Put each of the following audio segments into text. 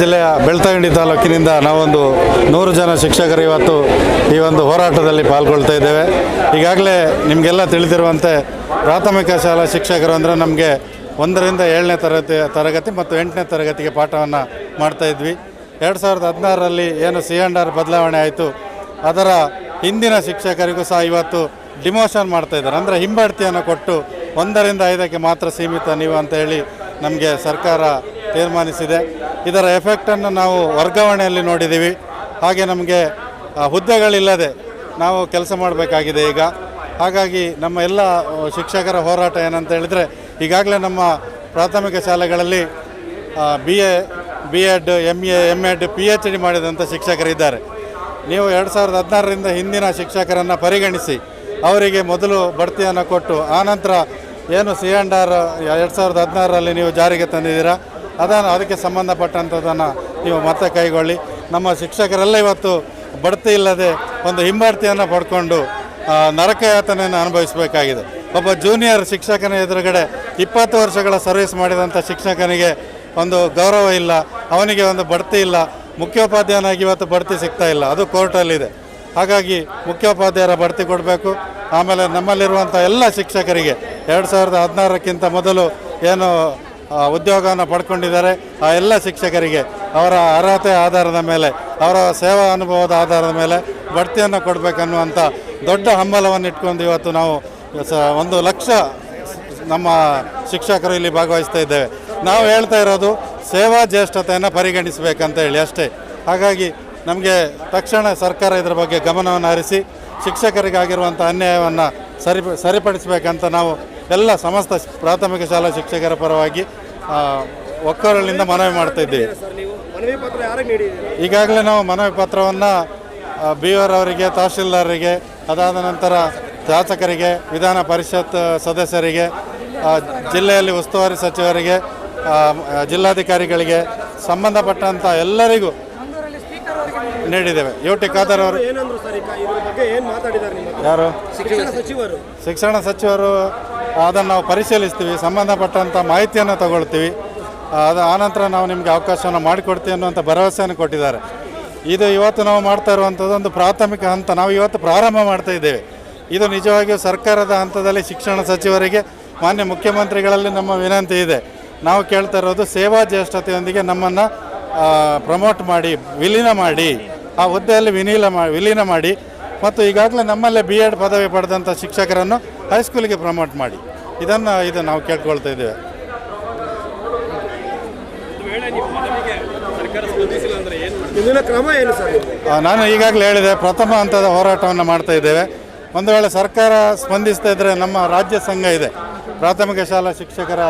ಜಿಲ್ಲೆಯ ಬೆಳ್ತಂಗಡಿ ತಾಲೂಕಿನಿಂದ ನಾವೊಂದು ನೂರು ಜನ ಶಿಕ್ಷಕರು ಇವತ್ತು ಈ ಒಂದು ಹೋರಾಟದಲ್ಲಿ ಪಾಲ್ಗೊಳ್ತಾ ಇದ್ದೇವೆ. ಈಗಾಗಲೇ ನಿಮಗೆಲ್ಲ ತಿಳಿದಿರುವಂತೆ ಪ್ರಾಥಮಿಕ ಶಾಲಾ ಶಿಕ್ಷಕರು ಅಂದರೆ ನಮಗೆ ಒಂದರಿಂದ ಏಳನೇ ತರಗತಿ ತರಗತಿ ಮತ್ತು ಎಂಟನೇ ತರಗತಿಗೆ ಪಾಠವನ್ನು ಮಾಡ್ತಾ ಇದ್ವಿ. ಎರಡು ಸಾವಿರದ ಹದಿನಾರರಲ್ಲಿ ಏನು ಸಿ ಆ್ಯಂಡ್ ಆರ್ ಬದಲಾವಣೆ ಆಯಿತು, ಅದರ ಹಿಂದಿನ ಶಿಕ್ಷಕರಿಗೂ ಸಹ ಇವತ್ತು ಡಿಮೋಷನ್ ಮಾಡ್ತಾ ಇದ್ದಾರೆ. ಅಂದರೆ ಹಿಂಬಡ್ತಿಯನ್ನು ಕೊಟ್ಟು ಒಂದರಿಂದ ಐದಕ್ಕೆ ಮಾತ್ರ ಸೀಮಿತ ನೀವು ಅಂತ ಹೇಳಿ ನಮಗೆ ಸರ್ಕಾರ ತೀರ್ಮಾನಿಸಿದೆ. ಇದರ ಎಫೆಕ್ಟನ್ನು ನಾವು ವರ್ಗಾವಣೆಯಲ್ಲಿ ನೋಡಿದ್ದೀವಿ. ಹಾಗೆ ನಮಗೆ ಹುದ್ದೆಗಳಿಲ್ಲದೆ ನಾವು ಕೆಲಸ ಮಾಡಬೇಕಾಗಿದೆ ಈಗ. ಹಾಗಾಗಿ ನಮ್ಮ ಎಲ್ಲ ಶಿಕ್ಷಕರ ಹೋರಾಟ ಏನಂತ ಹೇಳಿದರೆ, ಈಗಾಗಲೇ ನಮ್ಮ ಪ್ರಾಥಮಿಕ ಶಾಲೆಗಳಲ್ಲಿ B A B Ed M A M Ed P H D ಮಾಡಿದಂಥ ಶಿಕ್ಷಕರಿದ್ದಾರೆ ನೀವು ಎರಡು ಸಾವಿರದ ಹದಿನಾರರಿಂದ ಹಿಂದಿನ ಶಿಕ್ಷಕರನ್ನು ಪರಿಗಣಿಸಿ, ಅವರಿಗೆ ಮೊದಲು ಬಡ್ತಿಯನ್ನು ಕೊಟ್ಟು ಆನಂತರ ಏನು ಸಿ ಆ್ಯಂಡ್ ಆರ್, ಎರಡು ಸಾವಿರದ ಹದಿನಾರರಲ್ಲಿ ನೀವು ಜಾರಿಗೆ ತಂದಿದ್ದೀರಾ? ಅದನ್ನು ಅದಕ್ಕೆ ಸಂಬಂಧಪಟ್ಟಂಥದ್ದನ್ನು ನೀವು ಮತ್ತೆ ಕೈಗೊಳ್ಳಿ. ನಮ್ಮ ಶಿಕ್ಷಕರೆಲ್ಲ ಇವತ್ತು ಬಡ್ತಿ ಇಲ್ಲದೆ ಒಂದು ಹಿಂಬಡ್ತಿಯನ್ನು ಪಡ್ಕೊಂಡು ನರಕಯಾತನೆಯನ್ನು ಅನುಭವಿಸಬೇಕಾಗಿದೆ. ಒಬ್ಬ ಜೂನಿಯರ್ ಶಿಕ್ಷಕನ ಎದುರುಗಡೆ ಇಪ್ಪತ್ತು ವರ್ಷಗಳ ಸರ್ವಿಸ್ ಮಾಡಿದಂಥ ಶಿಕ್ಷಕನಿಗೆ ಒಂದು ಗೌರವ ಇಲ್ಲ, ಅವನಿಗೆ ಒಂದು ಬಡ್ತಿ ಇಲ್ಲ, ಮುಖ್ಯೋಪಾಧ್ಯಾಯನಾಗಿ ಇವತ್ತು ಬಡ್ತಿ ಸಿಗ್ತಾ ಇಲ್ಲ. ಅದು ಕೋರ್ಟಲ್ಲಿದೆ. ಹಾಗಾಗಿ ಮುಖ್ಯೋಪಾಧ್ಯಾಯರ ಬಡ್ತಿ ಕೊಡಬೇಕು. ಆಮೇಲೆ ನಮ್ಮಲ್ಲಿರುವಂಥ ಎಲ್ಲ ಶಿಕ್ಷಕರಿಗೆ ಎರಡು ಸಾವಿರದ ಹದಿನಾರಕ್ಕಿಂತ ಮೊದಲು ಏನು ಉದ್ಯೋಗವನ್ನು ಪಡ್ಕೊಂಡಿದ್ದಾರೆ. ಆ, ಎಲ್ಲ ಶಿಕ್ಷಕರಿಗೆ ಅವರ ಅರ್ಹತೆ ಆಧಾರದ ಮೇಲೆ, ಅವರ ಸೇವಾ ಅನುಭವದ ಆಧಾರದ ಮೇಲೆ ಬಡ್ತಿಯನ್ನು ಕೊಡಬೇಕನ್ನುವಂಥ ದೊಡ್ಡ ಹಂಬಲವನ್ನು ಇಟ್ಕೊಂಡು ಇವತ್ತು ನಾವು, ಸ, ಒಂದು ಲಕ್ಷ ನಮ್ಮ ಶಿಕ್ಷಕರು ಇಲ್ಲಿ ಭಾಗವಹಿಸ್ತಾ ಇದ್ದೇವೆ. ನಾವು ಹೇಳ್ತಾ ಇರೋದು ಸೇವಾ ಜ್ಯೇಷ್ಠತೆಯನ್ನು ಪರಿಗಣಿಸಬೇಕಂತ ಹೇಳಿ ಅಷ್ಟೇ. ಹಾಗಾಗಿ ನಮಗೆ ತಕ್ಷಣ ಸರ್ಕಾರ ಇದರ ಬಗ್ಗೆ ಗಮನವನ್ನು ಹರಿಸಿ ಶಿಕ್ಷಕರಿಗಾಗಿರುವಂಥ ಅನ್ಯಾಯವನ್ನು ಸರಿ, ಸರಿಪಡಿಸಬೇಕಂತ ನಾವು ಎಲ್ಲ ಸಮಸ್ತ ಪ್ರಾಥಮಿಕ ಶಾಲಾ ಶಿಕ್ಷಕರ ಪರವಾಗಿ ಆ, ಒಕ್ಕೊರಲಿನಿಂದ ಮನವಿ ಮಾಡ್ತಾ ಇದ್ದೀವಿ. ಈಗಾಗಲೇ ನಾವು ಮನವಿ ಪತ್ರವನ್ನು ಬಿ ಆರ್ ಅವರಿಗೆ ತಹಶೀಲ್ದಾರರಿಗೆ ಅದಾದ ನಂತರ ಶಾಸಕರಿಗೆ ವಿಧಾನ ಪರಿಷತ್ ಸದಸ್ಯರಿಗೆ ಜಿಲ್ಲೆಯಲ್ಲಿ ಉಸ್ತುವಾರಿ ಸಚಿವರಿಗೆ ಜಿಲ್ಲಾಧಿಕಾರಿಗಳಿಗೆ ಸಂಬಂಧಪಟ್ಟಂಥ ಎಲ್ಲರಿಗೂ ನೀಡಿದ್ದೇವೆ. ಯು ಟಿ ಖಾದರ್ ಅವರು ಯಾರು? ಶಿಕ್ಷಣ ಸಚಿವರು. ಶಿಕ್ಷಣ ಸಚಿವರು ಅದನ್ನು ನಾವು ಪರಿಶೀಲಿಸ್ತೀವಿ ಸಂಬಂಧಪಟ್ಟಂಥ ಮಾಹಿತಿಯನ್ನು ತಗೊಳ್ತೀವಿ. ಅದು ಆನಂತರ ನಾವು ನಿಮಗೆ ಅವಕಾಶವನ್ನು ಮಾಡಿಕೊಡ್ತೀವಿ ಅನ್ನುವಂಥ ಭರವಸೆಯನ್ನು ಕೊಟ್ಟಿದ್ದಾರೆ. ಇದು ಇವತ್ತು ನಾವು ಮಾಡ್ತಾ ಇರುವಂಥದ್ದು ಒಂದು ಪ್ರಾಥಮಿಕ ಹಂತ. ನಾವು ಇವತ್ತು ಪ್ರಾರಂಭ ಮಾಡ್ತಾ ಇದ್ದೇವೆ. ಇದು ನಿಜವಾಗಿಯೂ ಸರ್ಕಾರದ ಹಂತದಲ್ಲಿ ಶಿಕ್ಷಣ ಸಚಿವರಿಗೆ, ಮಾನ್ಯ ಮುಖ್ಯಮಂತ್ರಿಗಳಲ್ಲಿ ನಮ್ಮ ವಿನಂತಿ ಇದೆ. ನಾವು ಕೇಳ್ತಾ ಇರೋದು ಸೇವಾ ಜ್ಯೇಷ್ಠತೆಯೊಂದಿಗೆ ನಮ್ಮನ್ನು ಪ್ರಮೋಟ್ ಮಾಡಿ, ವಿಲೀನ ಮಾಡಿ, ಆ ಹುದ್ದೆಯಲ್ಲಿ ವಿನೀಲ ಮಾಡಿ ವಿಲೀನ ಮಾಡಿ, ಮತ್ತು ಈಗಾಗಲೇ ನಮ್ಮಲ್ಲೇ ಬಿ ಎಡ್ ಪದವಿ ಪಡೆದಂಥ ಶಿಕ್ಷಕರನ್ನು ಹೈಸ್ಕೂಲಿಗೆ ಪ್ರಮೋಟ್ ಮಾಡಿ. ಇದನ್ನು ಇದು ನಾವು ಕೇಳ್ಕೊಳ್ತಾ ಇದ್ದೇವೆ. ಮುಂದಿನ ಕ್ರಮ ಏನು ಸರ್ ನಾನು ಈಗಾಗಲೇ ಹೇಳಿದೆ ಪ್ರಥಮ ಹಂತದ ಹೋರಾಟವನ್ನು ಮಾಡ್ತಾ ಇದ್ದೇವೆ. ಒಂದು ವೇಳೆ ಸರ್ಕಾರ ಸ್ಪಂದಿಸ್ತಾ ಇದ್ದರೆ ನಮ್ಮ ರಾಜ್ಯ ಸಂಘ ಇದೆ. ಪ್ರಾಥಮಿಕ ಶಾಲಾ ಶಿಕ್ಷಕರ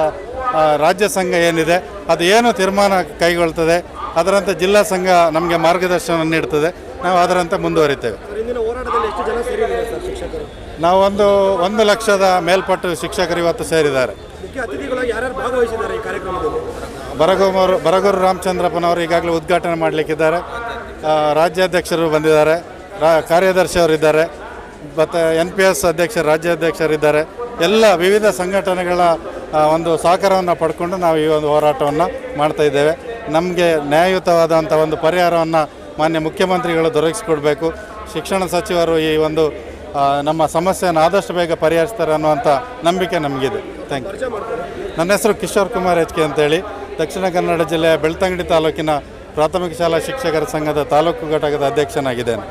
ರಾಜ್ಯ ಸಂಘ ಏನಿದೆ ಅದು ಏನು ತೀರ್ಮಾನ ಕೈಗೊಳ್ತದೆ ಅದರಂತೆ ಜಿಲ್ಲಾ ಸಂಘ ನಮಗೆ ಮಾರ್ಗದರ್ಶನ ನೀಡ್ತದೆ. ನಾವು ಅದರಂತೆ ಮುಂದುವರಿತೇವೆ. ಸರ್ ಇಂದಿನ ಹೋರಾಟದಲ್ಲಿ ಎಷ್ಟು ಜನ ಸೇರಿದ್ದಾರೆ. ನಾವು ಒಂದು ಲಕ್ಷದ ಮೇಲ್ಪಟ್ಟು ಶಿಕ್ಷಕರು ಇವತ್ತು ಸೇರಿದ್ದಾರೆ ಬರಗೂರು ಬರಗೂರು ರಾಮಚಂದ್ರಪ್ಪನವರು ಈಗಾಗಲೇ ಉದ್ಘಾಟನೆ ಮಾಡಲಿಕ್ಕಿದ್ದಾರೆ. ರಾಜ್ಯಾಧ್ಯಕ್ಷರು ಬಂದಿದ್ದಾರೆ. ರಾ ಕಾರ್ಯದರ್ಶಿಯವರಿದ್ದಾರೆ. ಮತ್ತು ಎನ್ ಪಿ ಎಸ್ ಅಧ್ಯಕ್ಷರು ರಾಜ್ಯಾಧ್ಯಕ್ಷರಿದ್ದಾರೆ. ಎಲ್ಲ ವಿವಿಧ ಸಂಘಟನೆಗಳ ಒಂದು ಸಹಕಾರವನ್ನು ಪಡ್ಕೊಂಡು ನಾವು ಈ ಒಂದು ಹೋರಾಟವನ್ನು ಮಾಡ್ತಾ ಇದ್ದೇವೆ. ನಮಗೆ ನ್ಯಾಯಯುತವಾದಂಥ ಒಂದು ಪರಿಹಾರವನ್ನು ಮಾನ್ಯ ಮುಖ್ಯಮಂತ್ರಿಗಳು ದೊರಕಿಸಿಕೊಡ್ಬೇಕು. ಶಿಕ್ಷಣ ಸಚಿವರು ಈ ಒಂದು ನಮ್ಮ ಸಮಸ್ಯೆಯನ್ನು ಆದಷ್ಟು ಬೇಗ ಪರಿಹರಿಸ್ತಾರೆ ಅನ್ನುವಂಥ ನಂಬಿಕೆ ನಮಗಿದೆ. ಥ್ಯಾಂಕ್ ಯು ನನ್ನ ಹೆಸರು ಕಿಶೋರ್ ಕುಮಾರ್ ಎಚ್ ಕೆ ಅಂತೇಳಿ. ದಕ್ಷಿಣ ಕನ್ನಡ ಜಿಲ್ಲೆಯ ಬೆಳ್ತಂಗಡಿ ತಾಲೂಕಿನ ಪ್ರಾಥಮಿಕ ಶಾಲಾ ಶಿಕ್ಷಕರ ಸಂಘದ ತಾಲೂಕು ಘಟಕದ ಅಧ್ಯಕ್ಷನಾಗಿದ್ದೇನೆ.